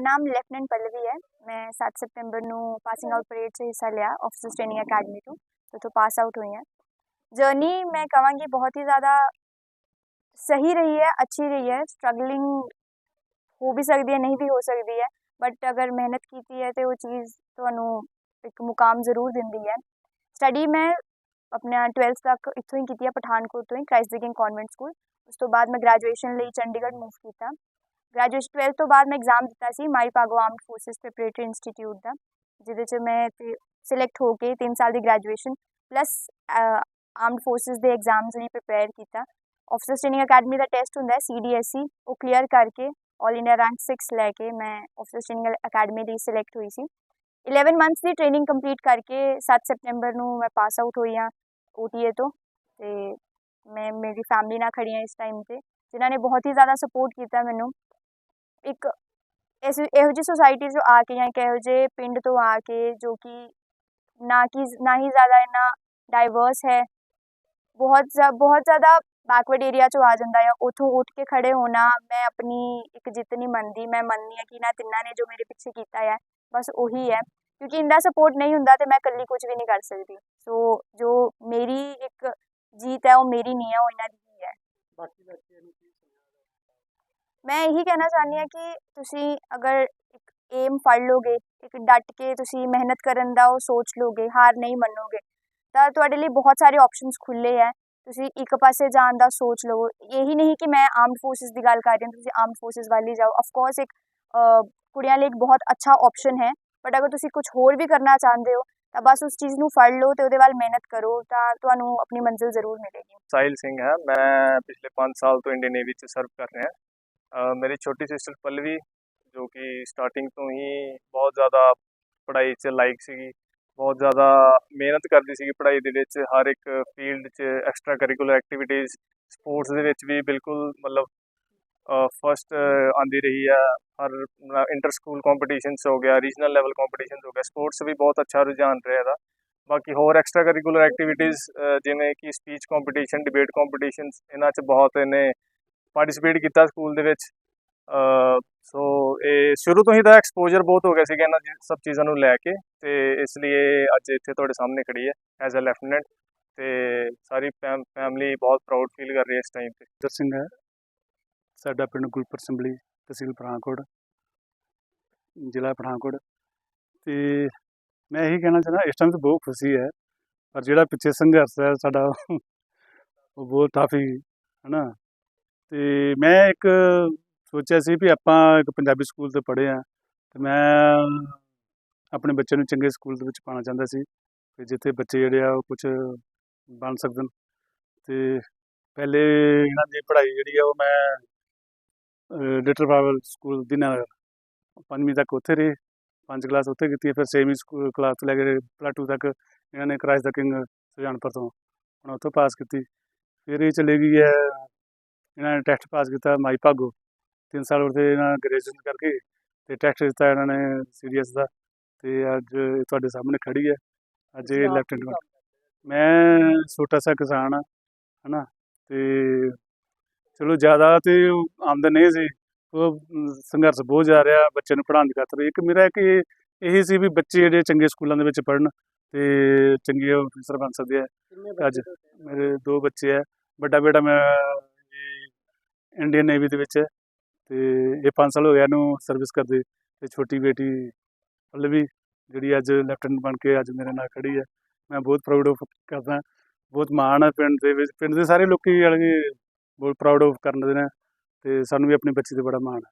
ਮੇਰਾ ਨਾਮ ਲੈਫਟੀਨੈਂਟ ਪੱਲਵੀ ਹੈ ਮੈਂ 7 ਸਤੰਬਰ ਨੂੰ ਪਾਸਿੰਗ ਆਊਟ ਪਰੇਡ 'ਚ ਹਿੱਸਾ ਲਿਆ ਆਫਿਸਰਸ ਟ੍ਰੇਨਿੰਗ ਅਕੈਡਮੀ ਤੋਂ ਉੱਥੋਂ ਪਾਸ ਆਊਟ ਹੋਈ ਹਾਂ ਜਰਨੀ ਮੈਂ ਕਹਾਂਗੀ ਬਹੁਤ ਹੀ ਜ਼ਿਆਦਾ ਸਹੀ ਰਹੀ ਹੈ ਅੱਛੀ ਰਹੀ ਹੈ ਸਟਰਗਲਿੰਗ ਹੋ ਵੀ ਸਕਦੀ ਹੈ ਨਹੀਂ ਵੀ ਹੋ ਸਕਦੀ ਹੈ ਬਟ ਅਗਰ ਮਿਹਨਤ ਕੀਤੀ ਹੈ ਤੇ ਉਹ ਚੀਜ਼ ਤੁਹਾਨੂੰ ਇੱਕ ਮੁਕਾਮ ਜ਼ਰੂਰ ਦਿੰਦੀ ਹੈ ਸਟੱਡੀ ਮੈਂ ਆਪਣਾ 12th ਤੱਕ ਇੱਥੋਂ ਹੀ ਕੀਤੀ ਹੈ ਪਠਾਨਕੋਟ ਤੋਂ ਹੀ Christ the King convent school ਉਸ ਤੋਂ ਬਾਅਦ ਮੈਂ ਗ੍ਰੈਜੂਏਸ਼ਨ ਲਈ ਚੰਡੀਗੜ੍ਹ ਮੂਵ ਕੀਤਾ ਗ੍ਰੈਜੂਏਸ਼ਨ 12th ਤੋਂ ਬਾਅਦ ਮੈਂ ਐਗਜ਼ਾਮ ਦਿੱਤਾ ਸੀ, ਮਾਈ Bhago armed forces preparatory institute ਦਾ, ਜਿਹਦੇ 'ਚ ਮੈਂ ਸਿਲੈਕਟ ਹੋ ਕੇ 3 ਸਾਲ ਦੀ ਗ੍ਰੈਜੂਏਸ਼ਨ ਪਲੱਸ ਆਰਮਡ ਫੋਰਸਿਸ ਦੇ ਐਗਜ਼ਾਮਸ ਲਈ ਪ੍ਰਿਪੇਅਰ ਕੀਤਾ। ਆਫਿਸਰਸ ਟ੍ਰੇਨਿੰਗ ਅਕੈਡਮੀ ਦਾ ਟੈਸਟ ਹੁੰਦਾ ਹੈ ਸੀਡੀਐਸਈ ਉਹ ਕਲੀਅਰ ਕਰਕੇ ਆਲ ਇੰਡੀਆ ਰੈਂਕ 6 ਲੈ ਕੇ ਮੈਂ ਆਫਿਸਰਸ ਟ੍ਰੇਨਿੰਗ ਅਕੈਡਮੀ ਲਈ ਸਿਲੈਕਟ ਹੋਈ ਸੀ। 11 ਮੰਥਸ ਦੀ ਟ੍ਰੇਨਿੰਗ ਕੰਪਲੀਟ ਕਰਕੇ 7 ਸਤੰਬਰ ਨੂੰ ਮੈਂ ਪਾਸ ਆਊਟ ਹੋਈ ਹਾਂ ਓਟੀਏ ਤੋਂ ਤੇ ਮੈਂ, ਮੇਰੀ ਫੈਮਿਲੀ ਨਾਲ ਖੜੀ ਹਾਂ ਇਸ ਟਾਈਮ ਤੇ, ਜਿਨ੍ਹਾਂ ਨੇ ਬਹੁਤ ਹੀ ਜ਼ਿਆਦਾ ਸਪੋਰਟ ਕੀਤਾ ਮੈਨੂੰ। ਇੱਕ ਇਸ, ਇਹੋ ਜਿਹੀ ਸੁਸਾਇਟੀ 'ਚੋਂ ਆ ਕੇ ਜਾਂ ਇੱਕ ਇਹੋ ਜਿਹੇ ਪਿੰਡ ਤੋਂ ਆ ਕੇ ਜੋ ਕਿ ਨਾ ਕਿ ਨਾ ਹੀ ਜ਼ਿਆਦਾ ਇੰਨਾ ਡਾਈਵਰਸ ਹੈ, ਬਹੁਤ ਜ਼ਿਆ- ਬਹੁਤ ਜ਼ਿਆਦਾ ਬੈਕਵਰਡ ਏਰੀਆ 'ਚੋਂ ਆ ਜਾਂਦਾ ਆ। ਉੱਥੋਂ ਉੱਠ ਕੇ ਖੜੇ ਹੋਣਾ, ਮੈਂ ਆਪਣੀ ਇੱਕ ਜਿੱਤ ਨਹੀਂ ਮੰਨਦੀ, ਮੈਂ ਮੰਨਦੀ ਹਾਂ ਕਿ ਇਹਨਾਂ ਤਿੰਨਾਂ ਨੇ ਜੋ ਮੇਰੇ ਪਿੱਛੇ ਕੀਤਾ ਹੈ ਬਸ ਉਹੀ ਹੈ। ਕਿਉਂਕਿ ਇੰਦਾ ਸਪੋਰਟ ਨਹੀਂ ਹੁੰਦਾ ਤੇ ਮੈਂ ਇਕੱਲੀ ਕੁਝ ਵੀ ਨਹੀਂ ਕਰ ਸਕਦੀ। ਸੋ ਜੋ ਮੇਰੀ ਇੱਕ ਜੀਤ ਹੈ, ਉਹ ਮੇਰੀ ਨਹੀਂ ਹੈ, ਉਹ ਇਹਨਾਂ ਦੀ ਹੀ ਹੈ। ਬਾਕੀ ਬੱਚਿਆਂ ਨੂੰ ਮੈਂ ਇਹੀ ਕਹਿਣਾ ਚਾਹੁੰਦੀ ਹਾਂ ਕਿ ਤੁਸੀਂ ਅਗਰ ਇੱਕ ਏਮ ਫੜ ਲੋਗੇ ਇੱਕ ਡਟ ਕੇ ਤੁਸੀਂ ਮਿਹਨਤ ਕਰਨ ਦਾ ਉਹ ਸੋਚ ਲੋਗੇ ਹਾਰ ਨਹੀਂ ਮੰਨੋਗੇ ਤਾਂ ਤੁਹਾਡੇ ਲਈ ਬਹੁਤ ਸਾਰੇ ਆਪਸ਼ਨਸ ਖੁੱਲੇ ਹੈ ਤੁਸੀਂ ਇੱਕ ਪਾਸੇ ਜਾਣ ਦਾ ਸੋਚ ਲਵੋ ਇਹੀ ਨਹੀਂ ਕਿ ਮੈਂ ਆਰਮਡ ਫੋਰਸਿਸ ਦੀ ਗੱਲ ਕਰ ਰਹੀ ਹਾਂ ਤੁਸੀਂ ਆਰਮਡ ਫੋਰਸਿਸ ਵੱਲ ਹੀ ਜਾਓ ਆਫ ਕੋਰਸ ਇੱਕ ਅ, ਕੁੜੀਆਂ ਲਈ ਇੱਕ ਬਹੁਤ ਅੱਛਾ ਆਪਸ਼ਨ ਹੈ ਬਟ ਅਗਰ ਤੁਸੀਂ ਕੁਝ ਹੋਰ ਵੀ ਕਰਨਾ ਚਾਹੁੰਦੇ ਹੋ ਤਾਂ ਬਸ ਉਸ ਚੀਜ਼ ਨੂੰ ਫੜ ਲਓ ਤੇ ਉਹਦੇ ਵੱਲ ਮਿਹਨਤ ਕਰੋ ਤਾਂ ਤੁਹਾਨੂੰ ਆਪਣੀ ਮੰਜ਼ਿਲ ਜ਼ਰੂਰ ਮਿਲੇਗੀ ਸਾਹਿਲ ਸਿੰਘ ਹੈ ਮੈਂ ਪਿਛਲੇ 5 ਸਾਲ ਤੋਂ ਇੰਡੀਅਨ ਨੇਵੀ 'ਚ ਸਰਵ ਕਰ ਰਿਹਾ ਅ, ਮੇਰੀ ਛੋਟੀ ਸਿਸਟਰ ਪਲਵੀ, ਜੋ ਕਿ ਸਟਾਰਟਿੰਗ ਤੋਂ ਹੀ ਬਹੁਤ ਜ਼ਿਆਦਾ ਪੜ੍ਹਾਈ 'ਚ ਲਾਇਕ ਸੀਗੀ, ਬਹੁਤ ਜ਼ਿਆਦਾ ਮਿਹਨਤ ਕਰਦੀ ਸੀਗੀ ਪੜ੍ਹਾਈ ਦੇ ਵਿੱਚ, ਹਰ ਇੱਕ ਫੀਲਡ 'ਚ ਐਕਸਟਰਾ ਕਰਿਕੂਲਰ ਐਕਟੀਵਿਟੀਜ਼ ਸਪੋਰਟਸ ਦੇ ਵਿੱਚ ਵੀ ਬਿਲਕੁਲ ਮਤਲਬ ਫਸਟ ਆਂਦੀ ਰਹੀ ਆ, ਹਰ ਇੰਟਰ ਸਕੂਲ ਕੰਪੀਟੀਸ਼ਨਸ ਹੋ ਗਿਆ ਰੀਜਨਲ ਲੈਵਲ ਕੰਪੀਟੀਸ਼ਨਸ ਹੋ ਗਿਆ ਸਪੋਰਟਸ ਵੀ ਬਹੁਤ ਅੱਛਾ ਰੁਝਾਨ ਰਿਹਾ ਇਹਦਾ। ਬਾਕੀ ਹੋਰ ਐਕਸਟਰਾ ਕਰਿਕੂਲਰ ਐਕਟੀਵਿਟੀਜ਼ ਜਿਵੇਂ ਕਿ ਸਪੀਚ ਕੰਪੀਟੀਸ਼ਨ ਡਿਬੇਟ ਕੰਪੀਟੀਸ਼ਨਸ ਇਹਨਾਂ 'ਚ ਬਹੁਤ ਇਹਨੇ ਪਾਰਟਿਸਿਪੇਟ ਕੀਤਾ ਸਕੂਲ ਦੇ ਵਿੱਚ। ਸੋ ਇਹ ਸ਼ੁਰੂ ਤੋਂ ਹੀ ਤਾਂ ਐਕਸਪੋਜ਼ਰ ਬਹੁਤ ਹੋ ਗਿਆ ਸੀਗਾ ਇਹਨਾਂ ਜੀ- ਸਭ ਚੀਜ਼ਾਂ ਨੂੰ ਲੈ ਕੇ ਤੇ ਇਸ ਲਈ ਇਹ ਅੱਜ ਇੱਥੇ ਤੁਹਾਡੇ ਸਾਹਮਣੇ ਖੜੀ ਹੈ ਐਜ਼ ਅ ਲੈਫਟੀਨੈਂਟ ਤੇ ਸਾਰੀ ਫੈਮਿਲੀ ਬਹੁਤ ਪ੍ਰਾਊਡ ਫੀਲ ਕਰ ਰਹੀ ਹੈ ਇਸ ਟਾਈਮ ਤੇ। ਦਰ ਸਿੰਘ ਹੈ। ਸਾਡਾ ਪਿੰਡ ਗੁਲਪੁਰ ਸੰਭਲੀ ਤਹਿਸੀਲ ਪਠਾਨਕੋਟ, ਜ਼ਿਲ੍ਹਾ ਪਠਾਨਕੋਟ। ਤੇ ਮੈਂ ਇਹੀ ਕਹਿਣਾ ਚਾਹੁੰਦਾ, ਇਸ ਟਾਈਮ 'ਤੇ ਬਹੁਤ ਖੁਸ਼ੀ ਹੈ, ਪਰ ਜਿਹੜਾ ਪਿੱਛੇ ਸੰਘਰਸ਼ ਹੈ ਸਾਡਾ, ਉਹ ਬਹੁਤ ਕਾਫੀ ਹਨਾ ਤੇ ਮੈਂ ਇੱਕ ਸੋਚਿਆ ਸੀ ਵੀ ਆਪਾਂ ਇੱਕ ਪੰਜਾਬੀ ਸਕੂਲ ਤੋਂ ਪੜ੍ਹੇ ਆ ਤੇ ਮੈਂ ਆਪਣੇ ਬੱਚਿਆਂ ਨੂੰ ਚੰਗੇ ਸਕੂਲ ਦੇ ਵਿੱਚ ਪਾਉਣਾ ਚਾਹੁੰਦਾ ਸੀ ਤੇ ਜਿੱਥੇ ਬੱਚੇ ਜਿਹੜੇ ਆ ਉਹ ਕੁਝ ਬਣ ਸਕਣ। ਤੇ ਪਹਿਲੇ ਇਹਨਾਂ ਦੀ ਪੜ੍ਹਾਈ ਜਿਹੜੀ ਆ ਉਹ ਮੈਂ ਲਿਟਲ ਬਾਬਲ ਸਕੂਲ ਦੀਨਾਨਗਰ ਪੰਜਵੀਂ ਤੱਕ ਉੱਥੇ ਰਹੇ ਪੰਜ ਕਲਾਸ ਉੱਥੇ ਕੀਤੀ ਹੈ, ਫਿਰ ਛੇਵੀਂ ਸਕੂਲ ਕਲਾਸ ਤੋਂ ਲੈ ਕੇ ਪਲੱਸ ਟੂ ਤੱਕ ਇਹਨਾਂ ਨੇ ਕ੍ਰਾਈਸ ਦਾ ਕਿੰਗ ਸੁਜਾਨਪੁਰ ਤੋਂ ਹੁਣ ਉੱਥੋਂ ਪਾਸ ਕੀਤੀ। ਫਿਰ ਇਹ ਚਲੇ ਗਈ ਹੈ ਇਹਨਾਂ ਨੇ ਟੈਸਟ ਪਾਸ ਕੀਤਾ ਮਾਈ ਭਾਗੋ। ਤਿੰਨ ਸਾਲ ਉੱਥੇ ਇਹਨਾਂ ਗ੍ਰੈਜੂਏਸ਼ਨ ਕਰਕੇ ਤੇ ਟੈਸਟ ਦਿੱਤਾ ਇਹਨਾਂ ਨੇ ਸੀਰੀਅਸ ਦਾ ਤੇ ਅੱਜ ਤੁਹਾਡੇ ਸਾਹਮਣੇ ਖੜੀ ਹੈ। ਅੱਜ ਇਹ ਲੈਫਟੀਨੈਂਟ ਮੈਂ ਛੋਟਾ ਸਾ ਕਿਸਾਨ ਆ ਹਨਾ? ਤੇ ਚਲੋ ਜ਼ਿਆਦਾ ਤੇ ਆਮਦਨ ਨਹੀਂ ਸੀ। ਉਹ ਸੰਘਰਸ਼ ਬਹੁਤ ਜਾ ਰਿਹਾ ਬੱਚੇ ਨੂੰ ਪੜ੍ਹਾਉਣ ਦੀ ਖਾਤਰ। ਇੱਕ ਮੇਰਾ ਇੱਕ ਇਹ ਸੀ ਵੀ ਬੱਚੇ ਜਿਹੜੇ ਚੰਗੇ ਸਕੂਲਾਂ ਦੇ ਵਿੱਚ ਪੜ੍ਹਨ ਤੇ ਚੰਗੇ ਅਫਸਰ ਬਣ ਸਕਦੇ ਆ। ਅੱਜ ਮੇਰੇ ਦੋ ਬੱਚੇ ਆ। ਵੱਡਾ ਬੇਟਾ ਮੈਂ ਇੰਡੀਅਨ ਨੇਵੀ ਦੇ ਵਿੱਚ। ਹੈ ਤੇ ਇਹ 5 ਸਾਲ ਹੋ ਗਿਆ ਇਹਨੂੰ ਸਰਵਿਸ ਕਰਦੇ ਤੇ ਛੋਟੀ ਬੇਟੀ ਪੱਲਵੀ, ਜਿਹੜੀ ਅੱਜ ਲੈਫਟੀਨੈਂਟ ਬਣ ਕੇ ਅੱਜ ਮੇਰੇ ਨਾਲ ਖੜੀ ਹੈ। ਮੈਂ ਬਹੁਤ ਪ੍ਰਾਊਡ ਆਫ ਕਰਦਾ। ਬਹੁਤ ਮਾਣ ਹੈ ਪਿੰਡ ਦੇ ਵਿੱਚ। ਪਿੰਡ ਦੇ ਸਾਰੇ ਲੋਕੀ ਵਾਲੇ ਬਹੁਤ ਪ੍ਰਾਊਡ ਆਫ ਕਰਨ ਦੇ ਨੇ। ਤੇ ਸਾਨੂੰ ਵੀ ਆਪਣੇ ਬੱਚੇ ਤੇ ਬੜਾ ਮਾਣ ਹੈ